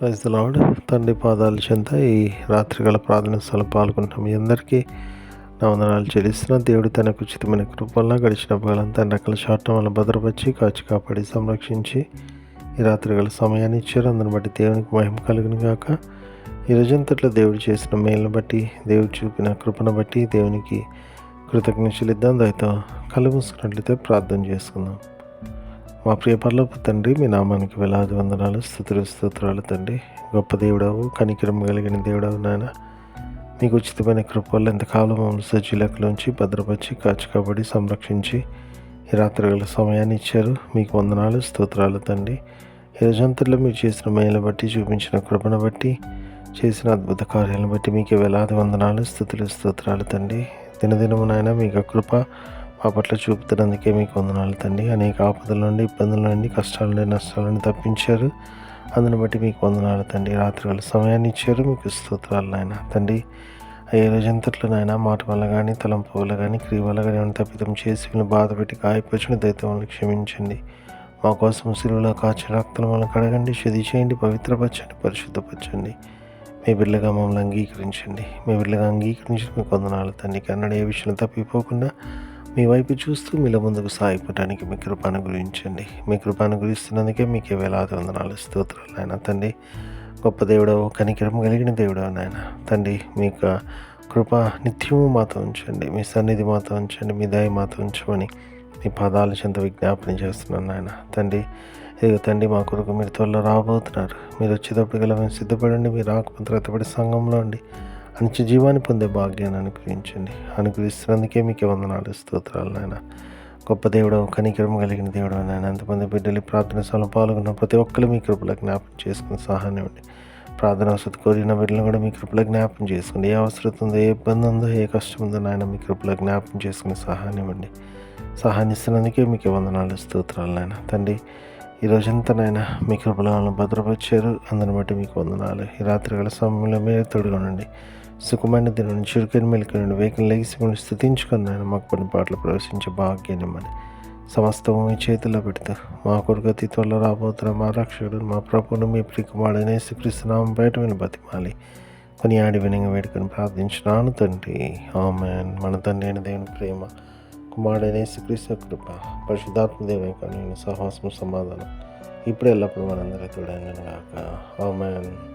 Praise the తండ్రి పాదాల చెంత ఈ రాత్రికాల ప్రార్థన స్థలం పాల్గొంటాం మీ అందరికీ నా వందనాలు చెల్లిస్తున్న. దేవుడు తనకు ఉచితమైన కృపల్లా గడిచిన పగలంతా రకాల శాతం వల్ల భద్రపరిచి కాచి కాపాడి సంరక్షించి ఈ రాత్రికాల సమయాన్ని ఇచ్చారు. అందుని బట్టి దేవునికి మహిమ కలుగును గాక. ఈ రోజంతట్లో దేవుడు చేసిన మేలును బట్టి దేవుడు చూపిన కృపను బట్టి దేవునికి కృతజ్ఞతలు ఇద్దాం. దయతో కళ్ళు ప్రార్థన చేసుకుందాం. మా ప్రియపరలోపు తండ్రి మీ నామానికి వేలాది వందనాలు స్థుతులు స్తోత్రాలు తండ్రి. గొప్ప దేవుడవు కనికరం కలిగిన దేవుడవు నాయన. మీకు ఉచితమైన కృపల్లో ఎంతకాలం మమ్మల్ని సజ్జీలకులోంచి భద్రపరిచి కాచి కాబడి సంరక్షించి ఈ రాత్రిగల సమయాన్ని ఇచ్చారు. మీకు వందనాలు స్తోత్రాలు తండ్రి. ఈ రోజంతట్లో మీరు చేసిన మేలు బట్టి చూపించిన కృపను బట్టి చేసిన అద్భుత కార్యాలను బట్టి మీకు వేలాది వందనాలు స్థుతులు స్తోత్రాలు తండ్రి. దినదినము నాయన మీకు కృప మా పట్ల చూపుతున్నందుకే మీకు వందనాలు తండ్రి. అనేక ఆపదల నుండి ఇబ్బందుల నుండి కష్టాల నుండి నష్టాల నుండి తప్పించారు. అందుని బట్టి మీకు వందనాలు తండ్రి. రాత్రి వాళ్ళ సమయాన్ని ఇచ్చారు. మీకు స్తోత్రాలు నాయన. తండ్రి ఏ రోజంతట్లోనైనా మాట వల్ల కానీ తలంపు వల్ల కానీ క్రియ వల్ల కానీ ఏమైనా తప్పితం చేసి వీళ్ళు బాధపెట్టి గాయపరిచిన దైతం క్షమించండి. మా కోసం సిలువలో కాచి రక్తం వల్ల కడగండి శుద్ధి చేయండి పవిత్రపరచండి పరిశుద్ధపరచండి. మీ బిడ్డగా మమ్మల్ని అంగీకరించండి. మీ బిడ్డగా అంగీకరించి మీకు వందనాలు తండ్రి. కన్నడ ఏ విషయంలో తప్పిపోకుండా మీ వైపు చూస్తూ మీలో ముందుకు సాగిపోవడానికి మీ కృపాను గురించండి. మీ కృపాను గురిస్తున్నందుకే మీకు వేలాది వందనాలు స్తోత్రాలు ఆయన తండ్రి గొప్ప దేవుడవు కనికరం కలిగిన దేవుడవు నాయన. తండ్రి మీ యొక్క కృప నిత్యము మాతో ఉంచండి. మీ సన్నిధి మాతో ఉంచండి. మీ దయ మాతో ఉంచమని మీ పాదాల చెంత విజ్ఞాపన చేస్తున్నాను నాయన. తండ్రి ఇదిగో తండ్రి మా కొరకు మీరు త్వరలో రాబోతున్నారు. మీరు వచ్చేటప్పుడు గల మేము సిద్ధపడండి. మీరు ఆకుపత్రతపడి సంఘంలో ఉండి మంచి జీవాన్ని పొందే భాగ్యాన్ని అనుగ్రహించండి. అనుగ్రహిస్తున్నందుకే మీకు వందనాలు స్తోత్రాలు నాయన. గొప్ప దేవుడు కనికరం కలిగిన దేవుడు నాయన. ఎంతమంది బిడ్డలు ప్రార్థన సభలో పాల్గొన్న ప్రతి ఒక్కరు మీ కృపలో జ్ఞాపం చేసుకుని సహాయం ఇవ్వండి. ప్రార్థన అవసరం కోరిన బిడ్డలను కూడా మీ కృపలో జ్ఞాపం చేసుకోండి ఏ అవసరం ఉందో ఏ ఇబ్బంది ఉందో ఏ కష్టం ఉందో నాయన మీ కృపలో జ్ఞాపం చేసుకుని సహాయం ఇవ్వండి. సహాయం ఇస్తున్నందుకే మీకు వందనాలు స్తోత్రాలు నాయన. తండ్రి ఈ రోజంతా నాయన మీ కృపలను భద్రపరిచారు. అందరిని బట్టి మీకు వందనాలు. ఈ రాత్రి గల సమయంలో మీరే తోడుగా సుఖమైన దినం చురుకైన మెలికి నుండి వేగం లెగిసి స్థుతించుకుని ఆయన మాకు కొన్ని పాటలు ప్రవేశించే భాగ్యాన్ని ఇమ్మని సమస్తము మీ చేతిలో పెడతా. మా కొడుకు అతి త్వరలో రాబోతున్న మా రక్షకుడు మా ప్రభును మీ ప్రికుమాడనే శ్రీకృష్ణనామం బయట విని బతిమాలి. కొని ఆడి వినంగా వేడుకొని ప్రార్థించినాను తండ్రి. ఆమెన్. మన తండ్రి అయిన దేవుని ప్రేమ కుమారుడైన శ్రీకృష్ణ కృప పరిశుద్ధాత్మ దేవుని కానీ సహవాసము సమాధానం ఇప్పుడు ఎల్లప్పుడూ మనందరికీ తోడైన కాక ఆమెన్.